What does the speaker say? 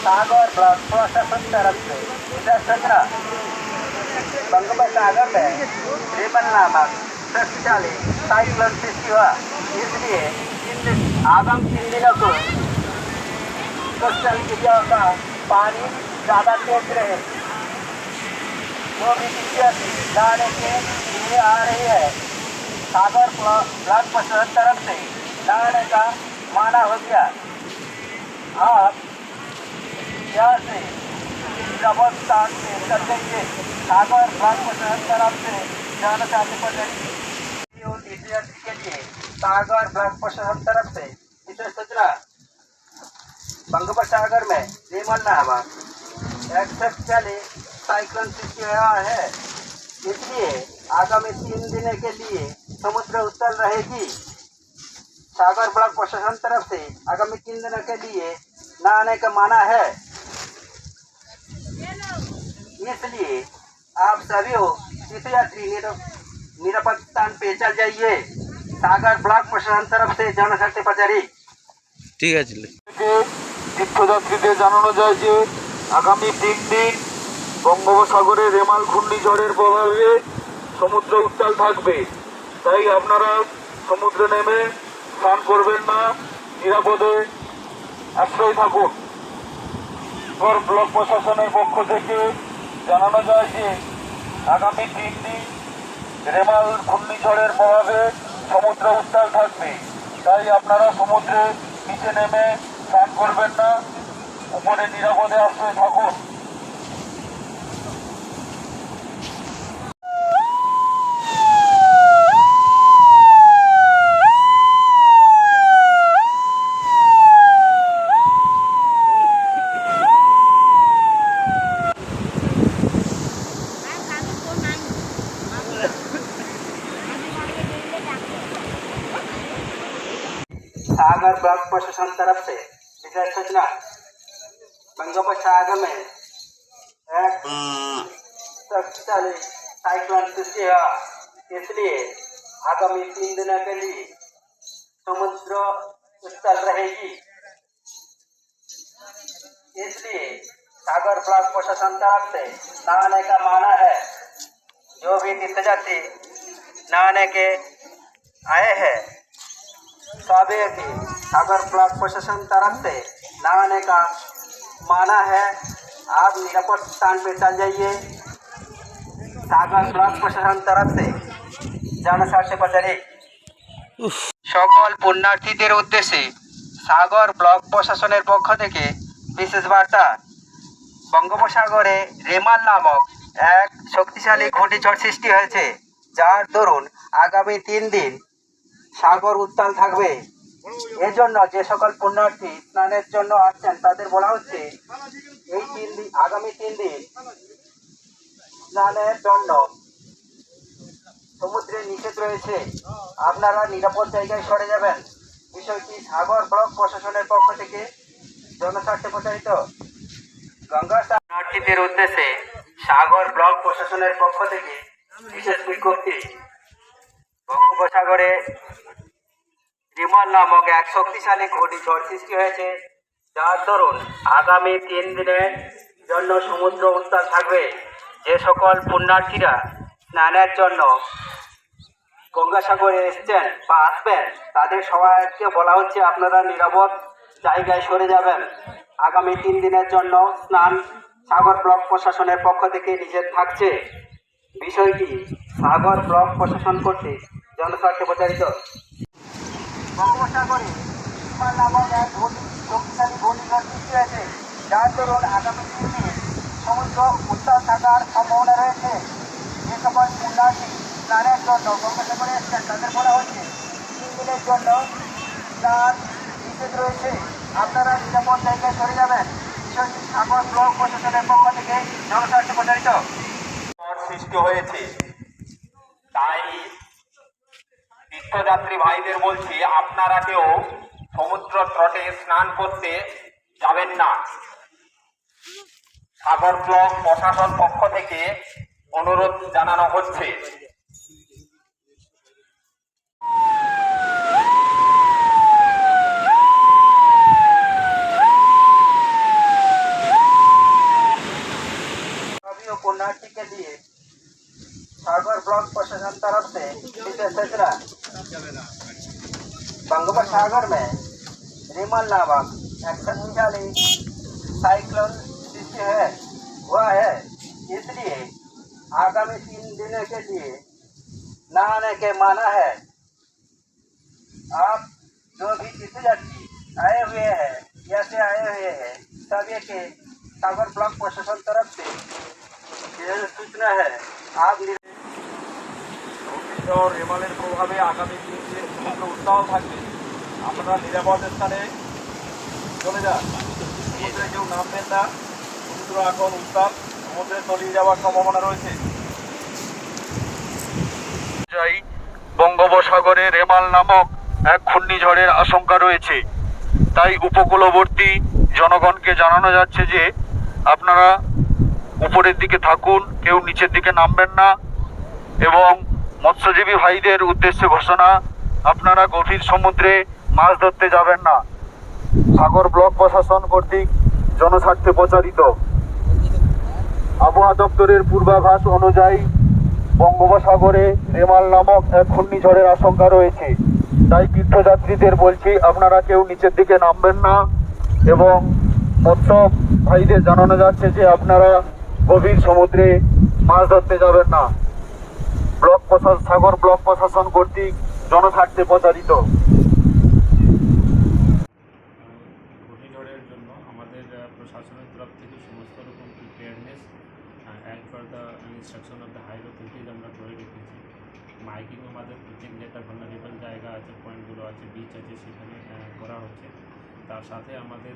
सागर block प्रशासन तरफ़ से इधर सचना बंगोपसागर में रेमन नामक शक्तिशाली साइक्लोन सृष्टि हुआ इसलिए दिन तीन दिनों को का पानी ज़्यादा तेज रहे जो भी विद्यार्थी जाने के लिए आ रही है सागर ब्लॉक प्रशासन तरफ़ से लाने का माना हो गया। आप यहाँ से से सागर से जाना चाहते के लिए सागर ब्लॉक प्रशासन तरफ़ से बंगोपसागर में रेमल नामक एक शक्तिशाली साइक्लोन सृष्टि हुआ है। इसलिए आगामी तीन दिन के लिए समुद्र उत्तल रहेगी। सागर ब्लॉक प्रशासन तरफ़ से आगामी तीन दिनों के लिए नहाने का माना है इसलिए आप सभी हो तीर्थयात्री निर- निरापद स्थान पे चल जाइए सागर ब्लॉक प्रशासन तरफ से जनशक्ति प्रचारी ঠিক আছে থেকে তীর্থযাত্রীদের জানানো যায় যে আগামী তিন দিন বঙ্গোপসাগরে রেমাল ঘূর্ণিঝড়ের প্রভাবে সমুদ্র উত্তাল থাকবে তাই আপনারা সমুদ্রে নেমে স্নান করবেন না নিরাপদে আশ্রয় থাকুন এরপর ব্লক প্রশাসনের পক্ষ থেকে জানানো যায় যে, আগামী তিন দিন রেমাল ঘূর্ণিঝড়ের প্রভাবে সমুদ্র উত্তাল থাকবে। তাই আপনারা সমুদ্রে নিচে নেমে স্নান করবেন না। উপরে নিরাপদে আশ্রয় থাকুন सागर ब्लॉक प्रशासन तरफ़ से विशेष सूचना बंगोपसागर में एक शक्तिशाली साइक्लोन सृष्टि हुआ इसलिए आगामी तीन दिनों के लिए समुद्र उत्तल रहेगी। इसलिए सागर ब्लॉक प्रशासन तरफ़ से नहाने का माना है। जो भी तीर्थयात्री नहाने के आए हैं सभी की सागर ब्लॉक प्रशासन तरफ से नहाने का माना है आप निरापद स्थान पे चल जाइए सागर ब्लॉक प्रशासन तरफ से জনস্বার্থে প্রচারে সকল পুণ্যার্থীদের উদ্দেশ্যে সাগর ব্লক প্রশাসনের পক্ষ থেকে বিশেষ বার্তা বঙ্গোপসাগরে রেমাল নামক এক শক্তিশালী ঘূর্ণিঝড় সৃষ্টি হয়েছে যার দরুন আগামী তিন দিন সাগর উত্তাল থাকবে। এজন্য যে সকল পুণ্যার্থী স্নানের জন্য আসছেন, তাদের বলা হচ্ছে, এই তিন দিন, আগামী তিন দিন স্নানের জন্য সমুদ্রে নিষেধ রয়েছে। আপনারা নিরাপদ জায়গায় সরে যাবেন। বিষয়টি সাগর ব্লক প্রশাসনের পক্ষ থেকে জনস্বার্থে প্রচারিত। গঙ্গা পুণ্যার্থীদের উদ্দেশ্যে সাগর ব্লক প্রশাসনের পক্ষ থেকে বিশেষ বিজ্ঞপ্তি বঙ্গোপসাগরে রিমল নামক এক শক্তিশালী ঘূর্ণিঝড় সৃষ্টি হয়েছে, যার দরুন আগামী তিন দিনের জন্য সমুদ্র উত্তাল থাকবে। যে সকল পুণ্যার্থীরা স্নানের জন্য গঙ্গাসাগরে এসছেন বা আসবেন, তাদের সবাইকে বলা হচ্ছে আপনারা নিরাপদ জায়গায় সরে যাবেন। আগামী তিন দিনের জন্য স্নান সাগর ব্লক প্রশাসনের পক্ষ থেকে নিষেধ থাকছে। বিষয়টি সাগর ব্লক প্রশাসন কর্তৃক জনস্বার্থে প্রচারিত বঙ্গোপসাগরে বিমান নামক এক ঘূর্ণি শক্তিশালী ঘূর্ণিঝড় সৃষ্টি হয়েছে যার দরুন আগামী দিন সমুদ্র উত্তাল থাকার সম্ভাবনা রয়েছে। যে সকল পুণ্যার্থী স্নানের জন্য গঙ্গাসাগরে এসছেন তাদের বলা হচ্ছে। তিন দিনের জন্য স্নান নিষেধ রয়েছে। আপনারা নিরাপদ জায়গায় সরে যাবেন। বিষয়টি সাগর ব্লক প্রশাসনের পক্ষ থেকে জনস্বার্থে প্রচারিত। সৃষ্টি হয়েছে। তাই তীর্থযাত্রী ভাইদের বলছি, আপনারা কেউ সমুদ্র তটে স্নান করতে যাবেন না। সাগর ব্লক প্রশাসন পক্ষ থেকে অনুরোধ জানানো হচ্ছে। কন্যাটিকে দিয়ে সাগর ব্লক প্রশাসন তরফে तरफ से बंगोपसागर में रिमल नामक एक शक्तिशाली साइक्लोन सृष्टि है हुआ है, इसलिए आगामी तीन दिनों के लिए नहाने के माना है। आप जो भी तीर्थयात्री आए हुए हैं, या से आए हुए हैं सभी के सागर ब्लॉक प्रशासन तरफ़ से यह सूचना है। आप ঘূর্ণিঝড় রেমালের প্রভাবে আগামী দিন সমুদ্র উত্তাল থাকবে। আপনারা নিরাপদ স্থানে চলে যান। সমুদ্রে কেউ নামবেন না। সমুদ্র এখন উত্তাল। সমুদ্রে তলিয়ে যাওয়ার সম্ভাবনা রয়েছে। বঙ্গোপসাগরে রেমাল নামক এক ঘূর্ণিঝড়ের আশঙ্কা রয়েছে। তাই উপকূলবর্তী জনগণকে জানানো যাচ্ছে যে, আপনারা উপরের দিকে থাকুন, কেউ নিচের দিকে নামবেন না এবং মৎস্যজীবী ভাইদের উদ্দেশ্যে ঘোষণা, আপনারা গভীর সমুদ্রে মাছ ধরতে যাবেন না। সাগর ব্লক প্রশাসন কর্তৃক জনস্বার্থে প্রচারিত। আবহাওয়া দপ্তরের পূর্বাভাস অনুযায়ী বঙ্গোপসাগরে রেমাল নামক এক ঘূর্ণিঝড়ের আশঙ্কা রয়েছে। তাই তীর্থযাত্রীদের বলছি, আপনারা কেউ নিচের দিকে নামবেন না এবং মৎস্য ভাইদের জানানো যাচ্ছে যে আপনারা গভীর সমুদ্রে মাছ ধরতে যাবেন না। ব্লক প্রশাসন, সাগর ব্লক প্রশাসন কর্তৃক জনস্বার্থে প্রচারিত। ঘূর্ণিঝড়ের জন্য আমাদের প্রশাসনের থেকে সমস্ত রকম দ্য অফ দ্য আমরা রেখেছি। মাইকিং আমাদের জায়গা আছে পয়েন্টগুলো আছে বিচ আছে, সেখানে করা হচ্ছে। তার সাথে আমাদের